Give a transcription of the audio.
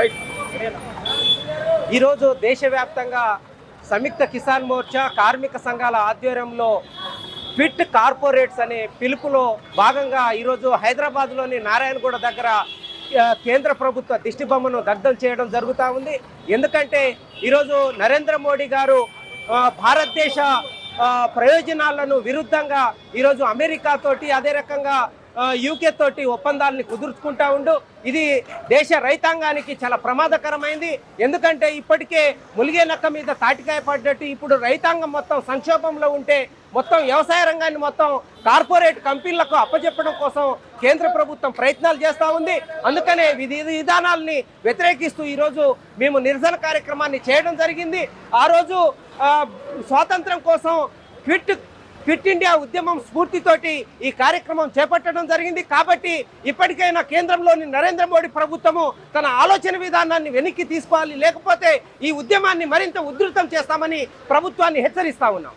Right ఈరోజు దేశవ్యాప్తంగా సంయుక్త కిసాన్ మోర్చా కార్మిక సంఘాల ఆధ్వర్యంలో ఫిట్ కార్పొరేట్స్ అనే పిలుపులో భాగంగా ఈరోజు హైదరాబాద్లోని నారాయణగూడ దగ్గర కేంద్ర ప్రభుత్వ దిష్టి బొమ్మను దగ్ధం చేయడం జరుగుతూ ఉంది. ఎందుకంటే ఈరోజు నరేంద్ర మోడీ గారు భారతదేశ ప్రయోజనాలను విరుద్ధంగా ఈరోజు అమెరికాతోటి అదే రకంగా యూకే తోటి ఒప్పందాలని కుదుర్చుకుంటా ఉండు. ఇది దేశ రైతాంగానికి చాలా ప్రమాదకరమైంది. ఎందుకంటే ఇప్పటికే ములిగే నక్క మీద తాటికాయ పడ్డట్టు. ఇప్పుడు రైతాంగం మొత్తం సంక్షోభంలో ఉంటే మొత్తం వ్యవసాయ రంగాన్ని మొత్తం కార్పొరేట్ కంపెనీలకు అప్పచెప్పడం కోసం కేంద్ర ప్రభుత్వం ప్రయత్నాలు చేస్తూ ఉంది. అందుకనే విధి విధానాల్ని వ్యతిరేకిస్తూ ఈరోజు మేము నిరసన కార్యక్రమాన్ని చేయడం జరిగింది. ఆ రోజు స్వాతంత్రం కోసం క్విట్ క్విట్ ఇండియా ఉద్యమం స్ఫూర్తితోటి ఈ కార్యక్రమం చేపట్టడం జరిగింది. కాబట్టి ఇప్పటికైనా కేంద్రంలోని నరేంద్ర మోడీ ప్రభుత్వము తన ఆలోచన విధానాన్ని వెనక్కి తీసుకోవాలి. లేకపోతే ఈ ఉద్యమాన్ని మరింత ఉధృతం చేస్తామని ప్రభుత్వాన్ని హెచ్చరిస్తా ఉన్నాం.